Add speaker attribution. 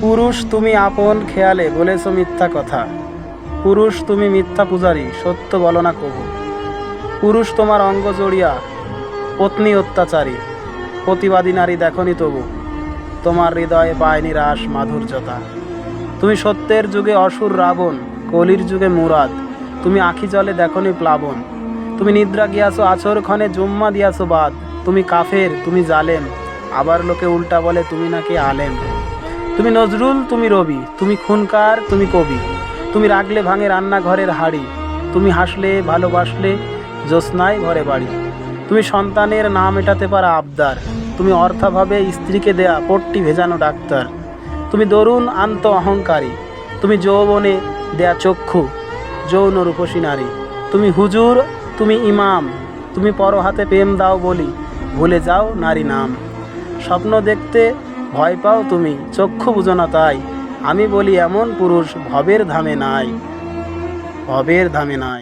Speaker 1: পুরুষ, তুমি আপন খেয়ালে বলেছ মিথ্যা কথা। পুরুষ, তুমি মিথ্যা পূজারী, সত্য বলো না কবু। পুরুষ, তোমার অঙ্গ জড়িয়া, পত্নী অত্যাচারী, প্রতিবাদী নারী দেখনি তবু। তোমার হৃদয়ে পায়নি রাস মাধুর্যতা। তুমি সত্যের যুগে অসুর রাবণ, কলির যুগে মুরাদ। তুমি আখি জলে দেখনি প্লাবন। তুমি নিদ্রা গিয়াছো আছর ক্ষণে জুম্মা দিয়াছো বাদ। তুমি কাফের, তুমি জালেম। আবার লোকে উল্টা বলে, তুমি নাকি আলেম। তুমি নজরুল, তুমি রবি, তুমি খুনকার, তুমি কবি। তুমি রাগলে ভাঙে রান্নাঘরের হাড়ি। তুমি হাসলে, ভালোবাসলে জ্যোৎস্নায় ঘরে বাড়ি। তুমি সন্তানের নাম মেটাতে পারা আবদার। তুমি অর্থাভাবে স্ত্রীকে দেয়া পট্টি ভেজানো ডাক্তার। তুমি দরুন আন্ত অহংকারী। তুমি যৌবনে দেয়া চক্ষু, যৌন রূপসী নারী। তুমি হুজুর, তুমি ইমাম। তুমি পর হাতে প্রেম দাও বলি, ভুলে যাও নারী নাম। স্বপ্ন দেখতে ভয় পাও তুমি, চক্ষু বুঝো না তাই। আমি বলি, এমন পুরুষ ভবের ধামে নাই। ভবের ধামে নাই।